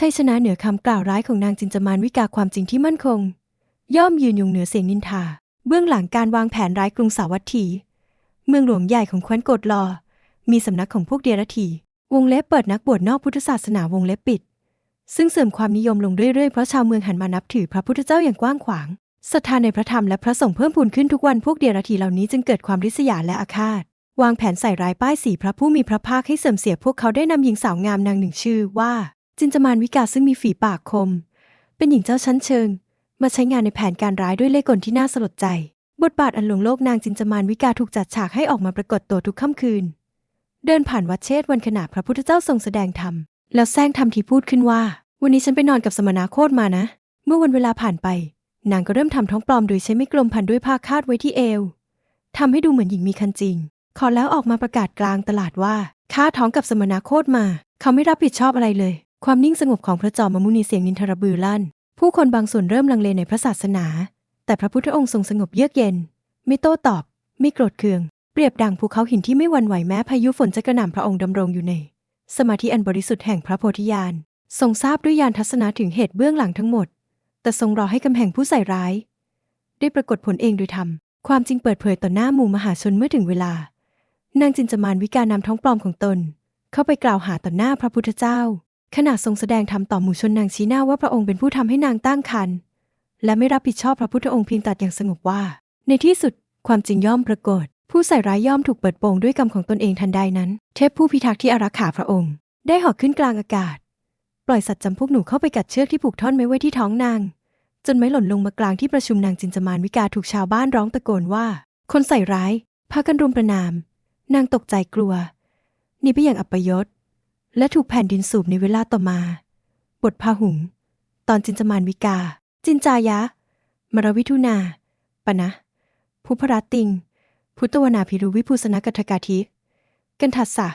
ชัยชนะเหนือคำกล่าวร้ายของนางจินจามานวิกาความจริงที่มั่นคง ย่อมยืนยงเหนือเสียงนินทา เบื้องหลังการวางแผนร้ายกรุงสาวัตถี เมืองหลวงใหญ่ของแคว้นโกดลอ มีสำนักของพวกเดียรถีวงเล็บเปิดนักบวชนอกพุทธศาสนาวงเล็บปิด ซึ่งเสริมความนิยมลงเรื่อยๆเพราะชาวเมืองหันมานับถือพระพุทธเจ้าอย่างกว้างขวางศรัทธาในพระธรรมและพระสงฆ์เพิ่มพูนขึ้นทุกวันพวกเดียรถีเหล่านี้จึงเกิดความริษยาและอาฆาตวางแผนใส่ร้ายป้ายสีพระผู้มีพระภาคให้เสื่อมเสียพวกเขาได้นำหญิงสาวงามนางหนึ่งชื่อว่า จินจามานวิกาซึ่งมีฝีปากคม เป็นหญิงเจ้าชั้นเชิง มาใช้งานในแผนการร้ายด้วยเล่ห์กลที่น่าสลดใจ บทบาทอันหลวงโลกนางจินจามานวิกาถูกจัดฉากให้ออกมาปรากฏตัวทุกค่ำคืน เดินผ่านวัดเชษวันขณะพระพุทธเจ้าทรงแสดงธรรม แล้วแซงทำทีพูดขึ้นว่า วันนี้ฉันไปนอนกับสมณะโคตรมานะ เมื่อวันเวลาผ่านไป นางก็เริ่มทำท้องปลอมโดยใช้ไม่กลมพันด้วยผ้าคาดไว้ที่เอวทำให้ดูเหมือนหญิงมีคันจริง ขอแล้วออกมาประกาศกลางตลาดว่า ข้าท้องกับสมณโคตรมา เขาไม่รับผิดชอบอะไรเลย ความนิ่งสงบของพระจอมมุนีเสียงนินทรบือลั่น ผู้คนบางส่วนเริ่มลังเลในพระศาสนา แต่พระพุทธองค์ทรงสงบเยือกเย็น ไม่โต้ตอบ ไม่โกรธเคือง เปรียบดังภูเขาหินที่ไม่หวั่นไหวแม้พายุฝนจะกระหน่ำพระองค์ดำรงอยู่ใน สมาธิอันบริสุทธิ์แห่งพระโพธิญาณทรงทราบด้วยญาณทัศนะถึงเหตุเบื้องหลังทั้งหมด แต่ทรงรอให้กำแพงผู้ใส่ร้าย ได้ปรากฏผลเองโดยธรรม ความจริงเปิดเผยต่อหน้าหมู่มหาชนเมื่อถึงเวลา นางจินจามานวิกานำท้องปลอมของตน เข้าไปกล่าวหาต่อหน้าพระพุทธเจ้า ขณะทรงแสดงธรรมต่อหมู่ชนนางชี้หน้าว่าพระองค์เป็นผู้ทำให้นางตั้งครรภ์และไม่รับผิดชอบพระพุทธองค์เพียงตัดอย่างสงบว่า ในที่สุดความจริงย่อมปรากฏ ผู้ใส่ร้ายย่อมถูกเปิดโปงด้วยกรรมของตนเองทันใดนั้น เทพผู้พิทักษ์ที่อารักขาพระองค์ ได้หอกขึ้นกลางอากาศ ปล่อยสัตว์จำพวกหนูเข้าไปกัดเชือกที่ผูกท่อนไม้ไว้ที่ท้องนาง จนไม้หล่นลงมากลางที่ประชุมนางจินจมานวิกาถูกชาวบ้านร้องตะโกนว่า คนใส่ร้ายพากันรุมประนาม นางตกใจกลัวหนีไปอย่างอัปยศ และถูกแผ่นดินสูบในเวลาต่อมา บทพาหุง ตอนจินจามานวิกา จินจายะ มรวิทุนาปะนะ ภูพรัตติง พุทธวนาพิรุวิภูสนกัทกาทิกันทัสสะ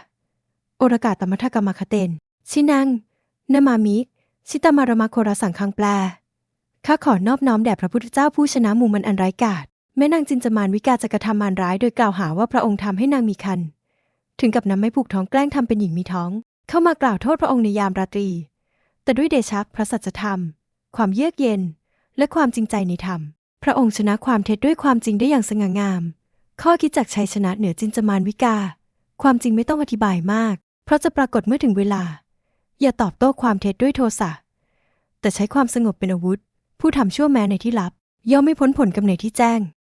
โอรกาตมัทกรรมคเตน ชินังนามามิ ชิตามารมาโครสังคังแปล ข้าขอนอบน้อมแด่พระพุทธเจ้าผู้ชนะหมู่มันอันไร้กาศแม่นางจินจามานวิกาจะกระทำมารร้ายโดยกล่าวหาว่าพระองค์ทำให้นางมีคัน ถึงกับนำไม้ผูกท้องแกล้งทำเป็นหญิงมีท้อง เข้ามากล่าวโทษพระองค์ในยามราตรี แต่ด้วยเดชะพระสัจธรรม ความเยือกเย็น และความจริงใจในธรรม พระองค์ชนะความเท็จด้วยความจริงได้อย่างสง่างาม ข้อคิดจากชัยชนะเหนือจินจามานวิกา ความจริงไม่ต้องอธิบายมาก เพราะจะปรากฏเมื่อถึงเวลา อย่าตอบโต้ความเท็จด้วยโทสะ แต่ใช้ความสงบเป็นอาวุธ ผู้ทำชั่วแม้ในที่ลับ ย่อมไม่พ้นผลกำเนิดที่แจ้ง